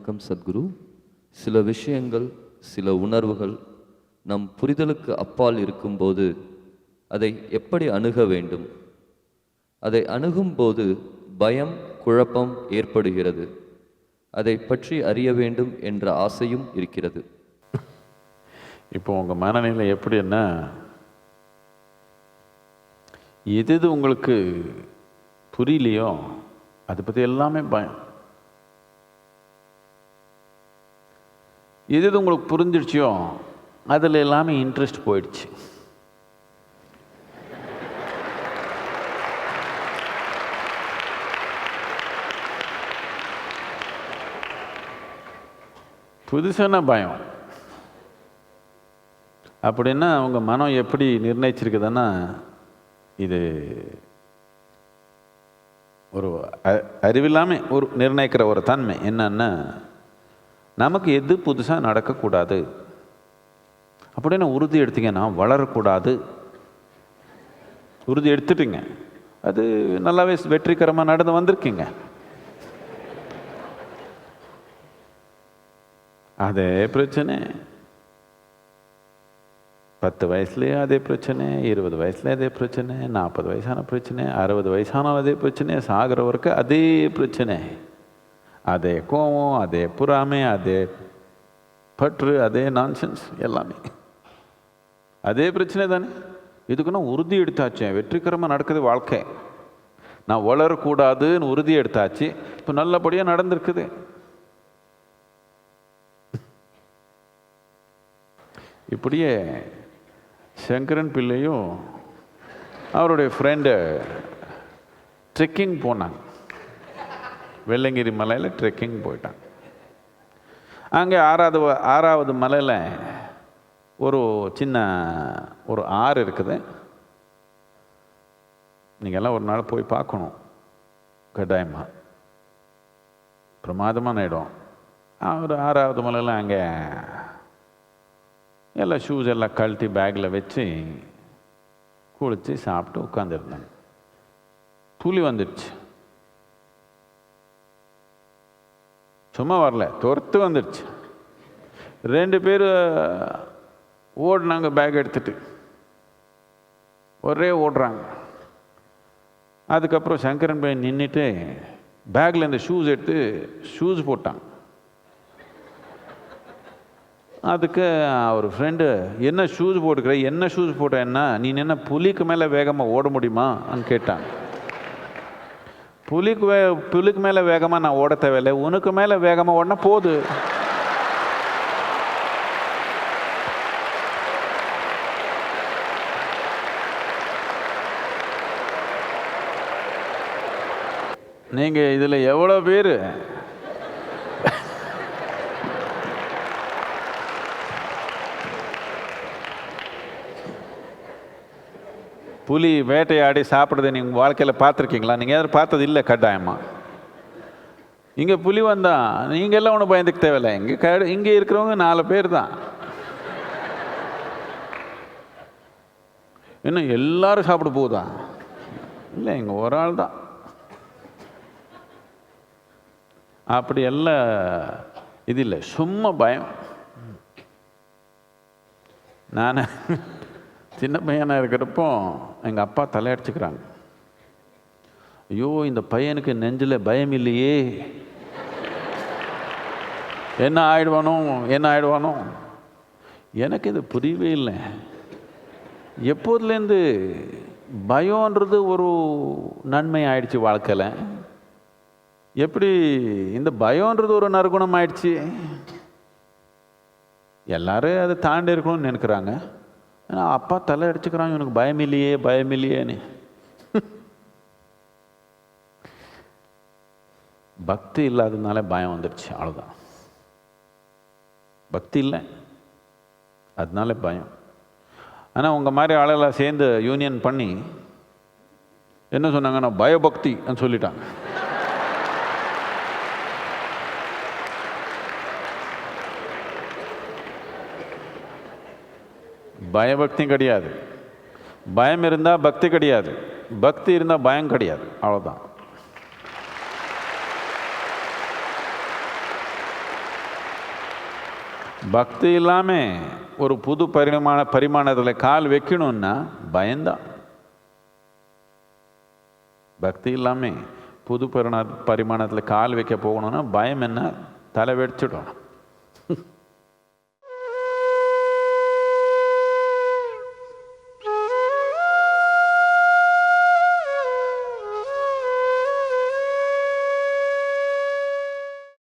வணக்கம் சத்குரு. சில விஷயங்கள் சில உணர்வுகள் நம் புரிதலுக்கு அப்பால் இருக்கும்போது அதை எப்படி அணுக வேண்டும்? அதை அணுகும்போது பயம் குழப்பம் ஏற்படுகிறது. அதை பற்றி அறிய வேண்டும் என்ற ஆசையும் இருக்கிறது. இப்போ உங்கள் மனநிலை எப்படின்னா எது எது உங்களுக்கு புரியலையோ அதை பற்றி எல்லாமே பயம். எது எது உங்களுக்கு புரிஞ்சிடுச்சியோ அதில் எல்லாமே இன்ட்ரெஸ்ட் போயிடுச்சு. புதுசான பயம்? அப்படின்னா அவங்க மனம் எப்படி நிர்ணயிச்சிருக்குதுன்னா இது ஒரு அ- அறிவில்லாமல் ஒரு நிர்ணயிக்கிற ஒரு தன்மை என்னன்னா நமக்கு எது புதுசாக நடக்கக்கூடாது? அப்படின்னு உறுதி எடுத்தீங்கன்னா வளரக்கூடாது. உறுதி எடுத்துட்டீங்க. அது நல்லாவே வெற்றிகரமாக நடந்து வந்திருக்கீங்க. அதே பிரச்சனை. பத்து வயசுலேயே அதே பிரச்சனை இருபது வயசுலேயே அதே பிரச்சனை நாற்பது வயசான பிரச்சனை அறுபது வயசானாலும் அதே பிரச்சனை சாகிற வரைக்கும் அதே பிரச்சனை. அதே கோவம் அதே புறாமை அதே பற்று அதே நான்சென்ஸ் எல்லாமே. அதே பிரச்சனை தானே? இதுக்கு நான் உறுதி எடுத்தாச்சு. வெற்றிகரமாக நடக்குது வாழ்க்கை. நான் வளரக்கூடாதுன்னு உறுதி எடுத்தாச்சு. இப்போ நல்லபடியாக நடந்திருக்குது. இப்படியே சங்கரன் பிள்ளையும் அவருடைய ஃப்ரெண்டு ட்ரெக்கிங் போனாங்க. வெள்ளங்கிரி மலையில் ட்ரெக்கிங் போயிட்டாங்க அங்கே ஆறாவது ஆறாவது மலையில் ஒரு சின்ன ஒரு ஆறு இருக்குது. நீங்கள் எல்லாம் ஒரு நாள் போய் பார்க்கணும். கட்டாயமாக பிரமாதமான இடம். ஒரு ஆறாவது மலையில் அங்கே எல்லாம் ஷூஸ் எல்லாம் கழட்டி பேக்கில் வச்சு குளித்து சாப்பிட்டு உட்காந்துருந்தாங்க புலி வந்துடுச்சு. சும்மா வரல. துரத்து வந்துடுச்சு ரெண்டு பேர் ஓடினாங்க பேக் எடுத்துட்டு. ஒரே ஓடுறாங்க. அதுக்கப்புறம் சங்கரன் பையன் நின்றுட்டு பேக்கில் இந்த ஷூஸ் எடுத்து ஷூஸ் போட்டான். அதுக்கு அவர் ஃப்ரெண்டு என்ன ஷூஸ் போட்டுக்கிற? என்ன ஷூஸ் போட்ட? என்ன? நீ என்ன புலிக்கு மேலே வேகமாக ஓட முடியுமான்னு கேட்டான். புலிக்கு வே புலிக்கு மேலே வேகமாக நான் ஓட தேவையில்லை. உனக்கு மேலே வேகமாக ஓடினா போது. நீங்கள் இதில் எவ்வளோ பேர்? புலி வேட்டையாடி சாப்பிட்றதை நீங்கள் வாழ்க்கையில் பார்த்துருக்கீங்களா? நீங்கள் யாரும் பார்த்தது இல்லை கட்டாயமா. இங்கே புலி வந்தான் நீங்கள் எல்லாம் ஒன்றும் பயந்துக்க தேவையில்லை. இங்கே க இங்கே இருக்கிறவங்க நாலு பேர் தான். இன்னும் எல்லாரும் சாப்பிட போகுதா? இல்லை இங்கே ஒரு ஆள் தான். அப்படி எல்லாம் இது இல்லை சும்மா பயம். நான் சின்ன பையனாக இருக்கிறப்போ எங்கள் அப்பா தலையடிச்சுக்கிறாங்க. ஐயோ இந்த பையனுக்கு நெஞ்சில் பயம் இல்லையே. என்ன ஆயிடுவானோ என்ன ஆயிடுவானோ. எனக்கு இது புரியவே இல்லை. எப்போதுலேருந்து பயம்ன்றது ஒரு நன்மை ஆயிடுச்சு வாழ்க்கையில். எப்படி இந்த பயம்ன்றது ஒரு நறுகுணம் ஆயிடுச்சு? எல்லாரும் அதை தாண்டி இருக்கணும்னு நினைக்கிறாங்க. ஏன்னா அப்பா தலை அடிச்சுக்கிறான் இவனுக்கு பயம் இல்லையே பயம் இல்லையேன்னு பக்தி இல்லாததுனால பயம் வந்துடுச்சு அவ்வளோதான் பக்தி இல்லை. அதனால பயம். ஆனால் உங்கள் மாதிரி ஆளெல்லாம் சேர்ந்து யூனியன் பண்ணி என்ன சொன்னாங்கன்னா பயபக்தி சொல்லிட்டாங்க. பயபக்தி கிடையாது. பயம் இருந்தால் பக்தி கிடையாது. பக்தி இருந்தால் பயம் கிடையாது. அவ்வளோதான் பக்தி இல்லாமல் ஒரு புது பரிமாண பரிமாணத்தில் கால் வைக்கணும்னா பயந்தான் பக்தி இல்லாமல் புது பரிணா பரிமாணத்தில் கால் வைக்க போகணும்னா பயம் என்ன? தலை வெடிச்சிடும்.